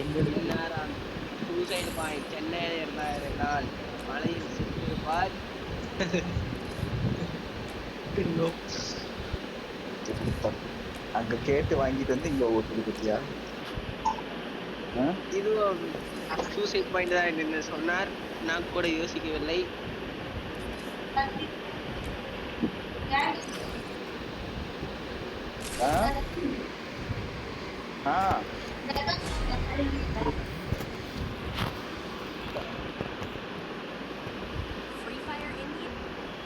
இந்நேரம் suicide point சென்னையில் இருந்தார் என்றால் மலையில் சென்றிருப்பார் திருத்தம். அங்க கேட்டு வாங்கிட்டு வந்து இங்க ஓட்டுது பத்தியா இதுவும் சூசைட் பாயிண்ட் தான் என்று சொன்னார். நான் கூட யோசிக்கவில்லை.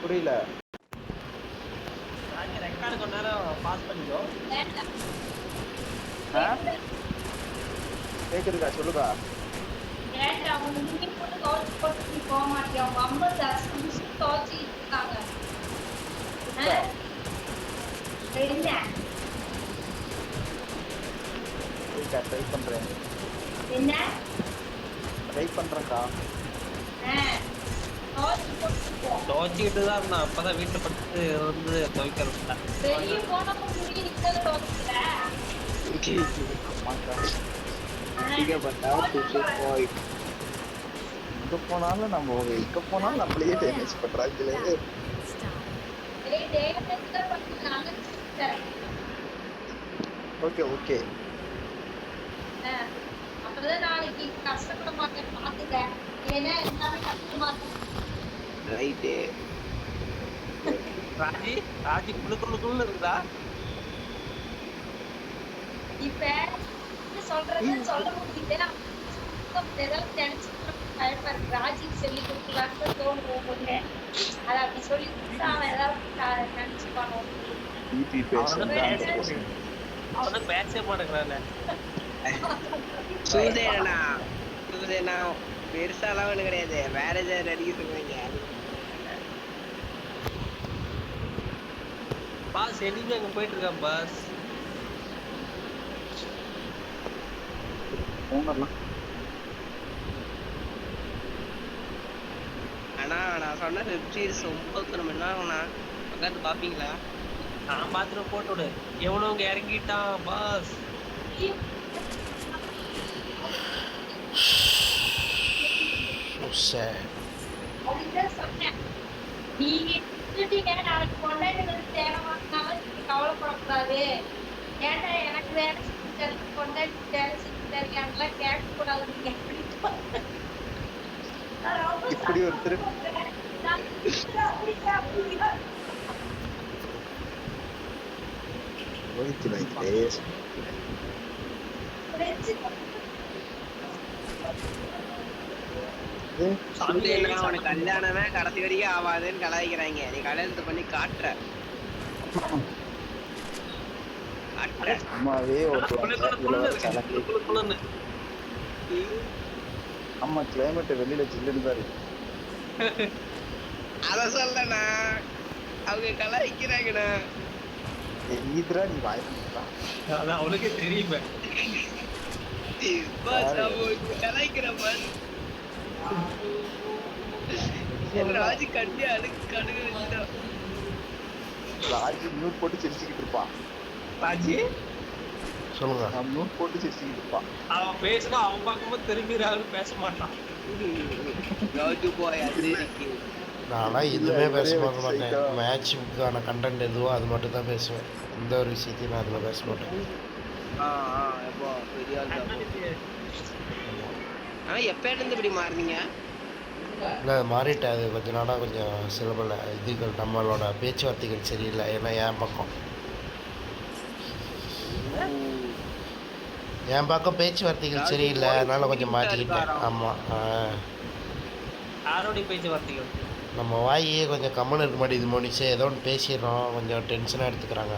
புரியல. ரெக்கார்டு கொஞ்ச நேரம் பாஸ் பண்ணிக்கோ? கேக்குதுக்கா சொல்லுக்கா போக மாட்டியா? சரிக்கா ட்ரை பண்றேன். என்ன? ட்ரை பண்றேன்க்கா. ஆ, துவைச்சு போட்டு போ துவச்சிக்கிட்டு தான் இருந்தான் அப்பதான் வீட்டுல படுத்து வந்து பாயிண்ட் எங்க போனாலும் நம்ம எங்க போனாலும் நம்மளையே டேமேஜ் பண்றாங்களே. டேய் தான் பண்ணி அப்பதான் நாளைக்கு கஷ்டப்பட மாட்டேன் பாத்துக்க ஏன்னா எல்லாமே கஷ்டமா ரைட்டு ராஜி ராஜி குழு குழு குழு இருக்குதா? இப்ப சொல்றது? சொல்ல முடியுது ஏதாவது நினைச்சு பயப்பாரு ராஜிக்கு சொல்லி கொடுக்கலான்னு தோணும் ஒவ்வொன்னு அதை அப்படி சொல்லி கொடுத்தா அவன் ஏதாவது நினைச்சுப்பானோ பிபி அவனை பேசுறேன் பேச அவனை பேசவே மாட்டேங்கிறானே. சூசைடனா சூசைடனா பெருசாலாம் ஒன்றும் கிடையாது. வேற ஏதாவது அடிக்க சொல்லுவீங்க பாஸ் எனிமே அங்க போயிட்டு இருக்கான் பாஸ் ஆனா நான் சொன்ன வெப் சீரிஸ் ஒன்பது மணி நேரம்ண்ணா உட்காந்து பாப்பீங்களா? நான் பாத்துட்டு போட்டு விடு. இங்க இறங்கிட்டான் பாஸ் அதுதான் சொன்னேன் நீங்க இருந்துட்டீங்க நாளைக்கு கொண்டாடி வந்து தேவை வாங்கினாலும் நீங்க கவலைப்படக்கூடாது ஏன்டா எனக்கு வேலை செஞ்சு தருக்கு கொண்டாடி வேலை செஞ்சு தருக்காங்கலாம் கேட்கக்கூடாது நீங்க எப்படி நான் ரொம்ப இப்படி ஒருத்தர் நான் அப்படியா, அப்படியா. கல்யாணமே கடைசி வரைக்கும் ஆகாதுன்னு கலாய்க்கிறாங்க. நீ கல்யாணத்தை பண்ணி காட்டுற. அம்மாவே ஆமா கிளைமேட் வெளியில தான் இருக்கு. அத சொல்லண்ணா. அவங்க கலாய்க்கிறாங்கண்ணா. தெரியுதுடா நீ வாய் பண்ணிக்கலாம் அது அவனுக்கே தெரியுமே. பாஸ் அவங்க கலாய்க்கிற பாஸ் ராஜு கண்டி அழுக்கு கடுகு வச்சுட்டான் ராஜி மியூட் போட்டு சிரிச்சுக்கிட்டு இருப்பான். ராஜி? சொல்லுங்க. அவன் மியூட் போட்டு சிரிச்சுக்கிட்டு இருப்பான். அவன் பேசினா அவன் பார்க்கும்போது திரும்பி ராகுல் பேச மாட்டான். ராஜு போய் நான்லாம் எதுவுமே பேச மாட்டேன்? மேட்சுக்கான கண்டென்ட் எதுவோ அது மட்டும் தான் பேசுவேன். எந்த ஒரு விஷயத்தையும் நான் அதில் பேச மாட்டேன். ஆ ஆ எப்போ பெரிய ஆள் தான் ஆ எப்ப இருந்து இப்படி மாறுனீங்க? இல்லை மாறிட்டேன். அது கொஞ்ச நாளாக கொஞ்சம் சில பல இதுகள் நம்மளோட பேச்சுவார்த்தைகள் சரியில்லை. ஏன்னா என் பக்கம். என் பக்கம் பேச்சுவார்த்தைகள் சரியில்லை. அதனால கொஞ்சம் மாற்றிக்கிட்டேன் ஆமாம் யாரோடைய பேச்சுவார்த்தைகள்? நம்ம வாயே கொஞ்சம் கம்மன் இருக்க மாட்டேங்குது மோனிஷே. ஏதோ ஒன்று பேசிடுறோம். கொஞ்சம் டென்ஷனாக எடுத்துக்கிறாங்க.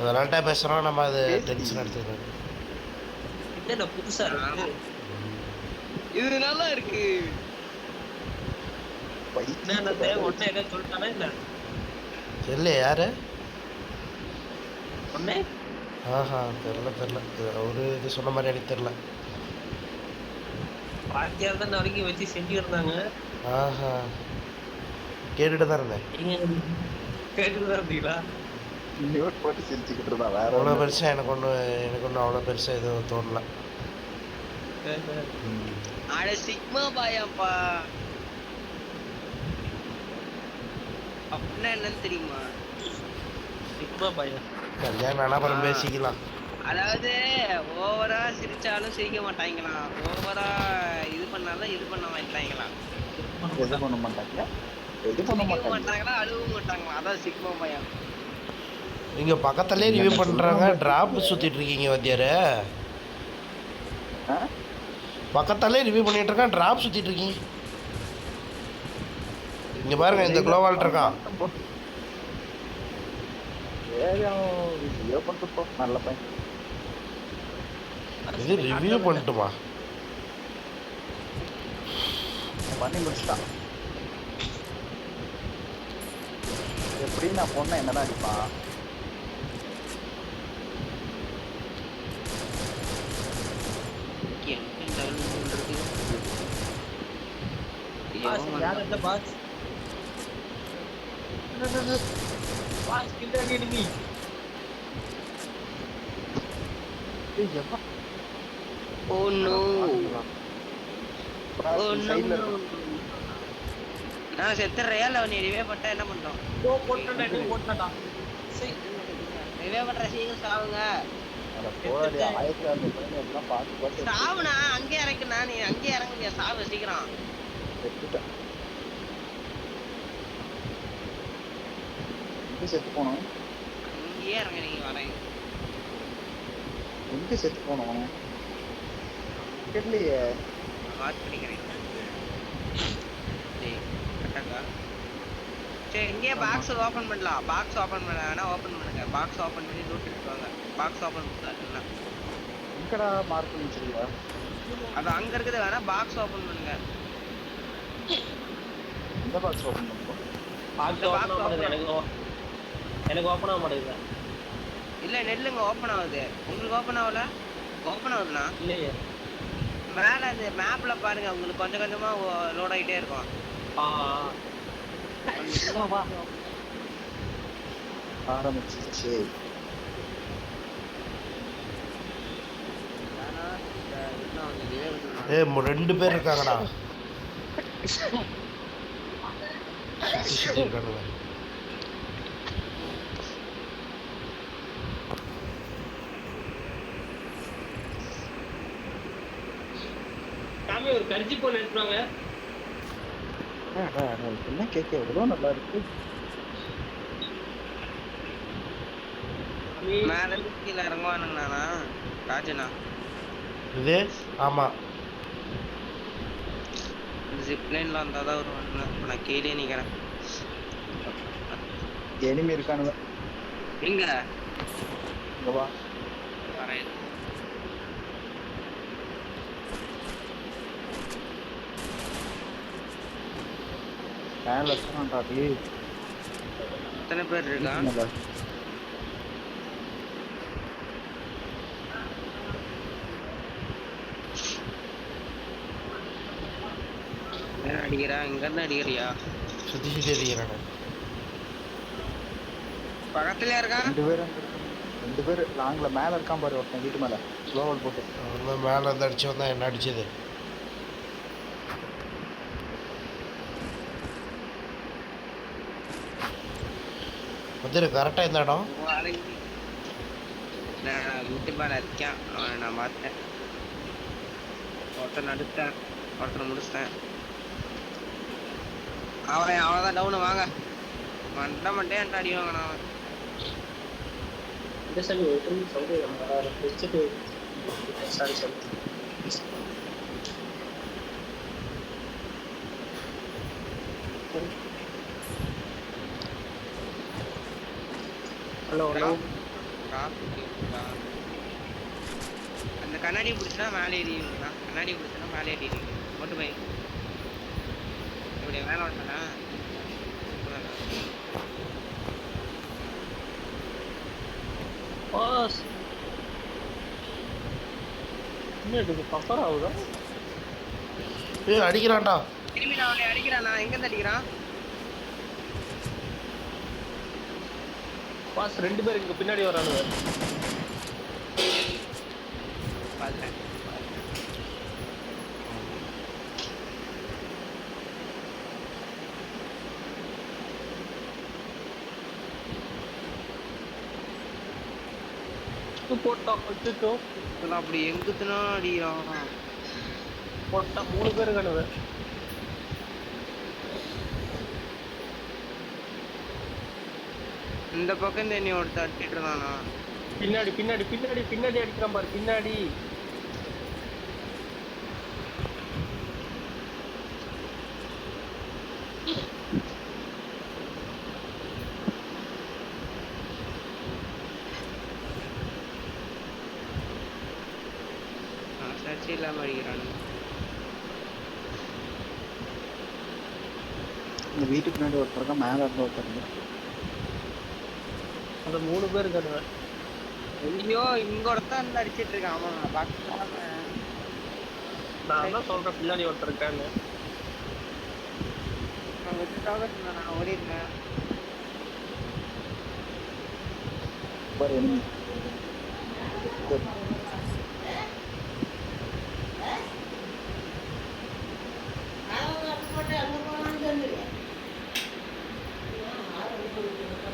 அதனால்ட்ட பேசுகிறோம் நம்ம அது டென்ஷன் எடுத்துக்கிறோம் என்ன புதுசா இருக்கு இது நல்லா இருக்கு என்ன என்ன தேவை ஒன்னே ஏதாவது சொல்லிட்டானா தெரியல யாரு? ஒன்னே ஆஹா தெரில தெரில அவரு இது சொன்ன மாதிரி எனக்கு தெரில பாக்கியார் தான் வரைக்கும் வச்சு செஞ்சு இருந்தாங்க ஆஹா. கேட்டுட்டு தான் இருந்தேன். நீங்க கேட்டுட்டு தான் இருந்தீங்களா? மியூட் போட்டு சிரிச்சுக்கிட்டு இருந்தா வேற அவ்வளோ பெருசாக எனக்கு ஒன்றும் எனக்கு ஒன்றும் அவ்வளோ பெருசாக எதுவும் தோணல. அட சிக்மா பாயாப்பா. அப்படின்னா என்னன்னு தெரியுமா? சிக்மா பையன் கல்யாணம் ஆனால் அப்புறம் பேசிக்கலாம். அதாவது ஓவரா சிரிச்சாலும் சிரிக்க மாட்டாங்களாம். ஓவரா இது பண்ணாலும் இது பண்ண மாட்டாங்களாம். எது பண்ண மாட்டாங்க? எது பண்ண மாட்டாங்களா அதான் சிக்மா பயம் இங்கே பக்கத்துலேயே ரிவ்யூ பண்ணுறாங்க ட்ராப் சுற்றிட்டு இருக்கீங்க வாத்தியார்? பக்கத்தாலே ரிவ்யூ பண்ணிட்டு இருக்கான். ட்ராப் சுற்றிட்டு இருக்கீங்க. இங்கே பாருங்க இந்த குளோவால்ட் இருக்கான். இது ரிவ்யூ பண்ணட்டுமா? பண்ணி முடிச்சிட்டான். எப்படி நான் பொண்ணை என்னடா அடிப்பான் என்ன இந்த அழுவு பண்றது? யார்? அந்த பாஸ் பாஸ் ஏய்? Oh Oh. நான் செத்துறேன் இல்ல நீ ரிவே பண்ணிட்டா என்ன பண்றோம் ஓ போட்டடா நீ போட்டடா சரி ரிவே பண்ற சீக்கிரம் சாவுங்க. சாவுனா அங்கே இறங்குனா நீ அங்கே இறங்குங்க. சாவு சீக்கிரம். செத்துட்டேன். எங்க செத்து போனோம் அங்கேயே இறங்க நீங்க வரேன் எங்க செத்து போனோம் தெரியலையே வாட்ச் பண்ணிக்கிறேன்? சரி இங்கேயே பாக்ஸ் ஓபன் பண்ணலாம் பாக்ஸ் ஓபன் பண்ண வேணா ஓபன் பண்ணுங்க பாக்ஸ் ஓபன் பண்ணி லூட் எடுத்துவாங்க பாக்ஸ் ஓபன் பண்ணலாம் எங்கடா மார்க் அது அங்க இருக்குது வேணா பாக்ஸ் ஓபன் பண்ணுங்க எந்த பாக்ஸ் ஓபன் பண்ணுவோம் பாக்ஸ் இந்த ஓபன் எனக்கு எனக்கு ஓபன் ஆக மாட்டேங்குது. இல்ல நெல்லுங்க ஓபன் ஆகுது. உங்களுக்கு ஓபன் ஆகல? ஓபன் ஆகுதுண்ணா? இல்லையே. மேல அந்த மேப்ல பாருங்க உங்களுக்கு கொஞ்சம் கொஞ்சமா லோட் ஆயிட்டே இருக்கும். ஆ ஆரம்பிச்சிருச்சு. வேணா, இந்த இன்னும் அவங்க delay பண்ணுவாங்க. ஏ மு- ரெண்டு பேர் இருக்காங்கடா சுத்தி சுத்தி இருக்கானுங்க சாமி ஒரு கரிச்சி போன் அடா, என்ன கேட்க எவ்வளவு நல்லா இருக்கு? மேல இருந்து கீழே இறங்குவானுங்கண்ணா ராஜனா? இது? ஆமாம் ஜிப்லைன்ல வந்தா தான் வருவானுங்க இப்ப நான் கீழே நிக்கிறேன். எனிமி இருக்கானுங்க எங்க? வா. வரேன். மேல எத்தனை பேர் இருக்கா அடிக்கிறா? இங்க இருந்து அடிக்கிறியா? சுற்றி சுற்றி அடிக்கிறானு. பக்கத்துல இருக்கா ரெண்டு பேரும் இருக்காங்க. ரெண்டு பேர் லாங்ல மேல இருக்கான் பாரு ஒருத்தன் வீட்டு மேல. ஸ்லோவல் போட்டு. அவன் மேலே இருந்து அடிச்சு வந்தா என்ன அடிச்சது? வந்து கரெக்டாக இந்த இடம். வீட்டு மேல இருக்கேன். அவனை நான் பார்த்தேன். ஒருத்தன் அடுத்தேன் ஒருத்தனை முடிச்சிட்டேன். அவன் அவன்தான் டவுனு வாங்க. மண்டை மண்டே என்கிட்ட அடி வாங்கினான் அவன். இந்த சாமி ஒரு வச்சுட்டு சாரி சாரி ஹலோ? அந்த கண்ணாடி பிடிச்சினா மேலே ஏறிடுவீங்களா கண்ணாடி பிடிச்சினா மேலே ஏறிடுவீங்க மோட்டு பை இப்படி வேலை ஓட்டனா பாஸ் என்ன இது பஃபர் ஆகுதா அடிக்கிறான்டா. திரும்பி நான் அவனை அடிக்கிறானா. எங்க அடிக்கிறான்? பாஸ் ரெண்டு பேரும் இங்க பின்னாடி வரானுங்க. பாத்துறேன் போட்டோம் அச்சோ இதெல்லாம் அப்படி எங்குத்துனா அடிக்கிறான் போட்டா மூணு பேர் கனவு இந்த பக்கம் என்னை ஒருத்தர் அடிச்சிட்டு இருந்தானா பின்னாடி பின்னாடி பின்னாடி பின்னாடி அடிக்கிறான் பாரு பின்னாடி. சர்ச்சை இல்லாம அடிக்கிறானு இந்த வீட்டுக்கு பின்னாடி ஒருத்தர் இருக்கான் மேல இருந்து ஒருத்தர். அந்த மூணு பேர் கனவு ஐயோ இங்க ஒருத்தன் வந்து அடிச்சிட்டு இருக்கான். ஆமா பாக்க நான் தான் சொல்றேன் பின்னாடி ஒருத்தர் இருக்காங்க. நான் விட்டுட்டாக சொன்னேன் நான் ஓடி இருந்தேன் ஒரு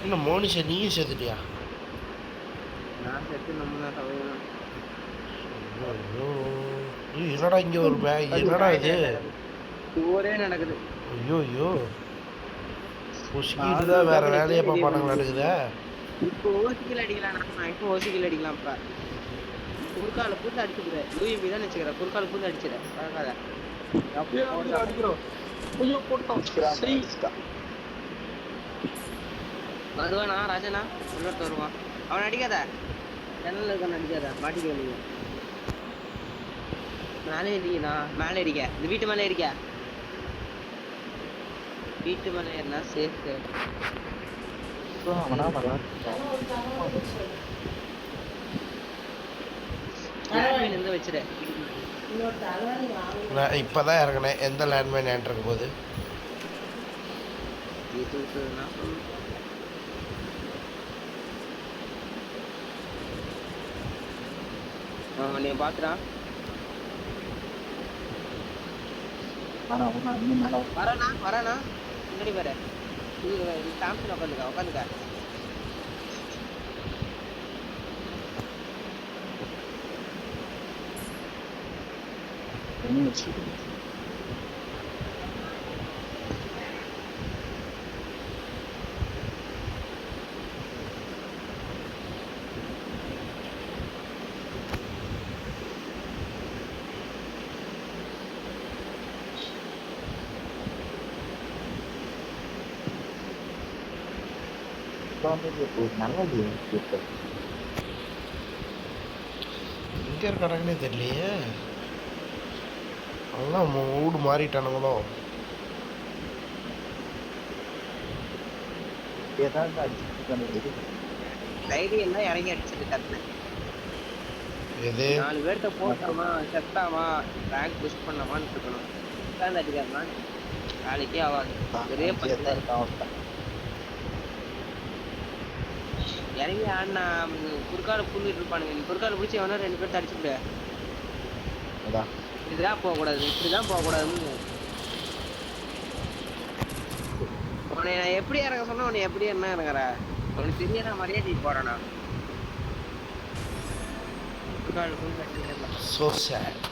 இன்னும் மோனிஷா நீயும் சேர்த்துட்டியா? நான் செத்து நம்ம தான் ஐயோ ஐயோ என்னடா இங்கே ஒரு பே என்னடா இது? ஒரே நடக்குது. ஐயோ ஐயோ. புஷ்கிட்டு தான் வேற வேலையை பார்ப்பானுங்களா எடுக்குதா இப்போ ஓசிக்கல் அடிக்கலாம் நான் இப்போ ஓசிக்கல் அடிக்கலாம் இப்ப குறுக்கால பூந்து அடிச்சுக்கிற. யூஎம்பி தான் வச்சுக்கிற குறுக்கால பூந்து அடிச்சிட பழகாத அடிக்கிறோம், அடிக்கிறோம். ஐயோ போட்டோம். வருவானா ராஜனா? உள்ளட்டு வருவான். அவன் அடிக்காத. ஜன்னல் இருக்கான அடிக்காத. மாட்டிக்க வேண்டிய மேலே இருக்கீண்ணா மேலே இருக்க இந்த வீட்டு மேலே இருக்க வீட்டு மேலே ஏறினா சேஃப் அப்புறம் அவனா வரான். லேண்ட்மைன் இருந்து வச்சிரு. நான் இப்போ தான் இறங்கினேன். எந்த லேண்ட்மைன் ஏன்ட்ருக்க போகுது இது இருக்குதுன்னா சொல்லு. அவன் நீ பாத்துடா. வரண்ணா வரண்ணா முன்னாடி பாரு இது சாம்சன் உட்காந்துக்க உட்காந்துக்க enemy வச்சுக்கிட்டு. இது ஒரு நல்ல game இருக்கு. எங்கே இருக்கானுங்கன்னே தெரியலையே. அதெல்லாம் மூடு மாறிட்டானுங்களோ. ஏதாவது அடிச்சுட்டு இருக்கானுங்க. தைரியம் எல்லாம் இறங்கி அடிச்சுட்டு டக்குனு எது? நாலு பேர்த்த போட்டோமா செத்தாமா ரேங்க் புஷ் பண்ணமான்னு இருக்கணும். உட்காந்து அடிக்காதமா நாளைக்கே ஆகாது. ஒரே பத்து தான் இருக்கான் ஒருத்தன். இறங்கி ஆடினா குறுக்கால புள்ளிட்டு இருப்பானுங்க. நீ குறுக்கால பிடிச்சி எவனோ ரெண்டு பேர்த்த அடிச்சு விடு. அதான். இதுதான் போகக்கூடாது. இப்படிதான் போகக்கூடாதுன்னு. உன்னை நான் எப்படி இறங்க சொன்னா உன்னை எப்படி என்ன இறங்குற? உனக்கு தெரியாத மரியாதை போறேனா ஸோ சேட்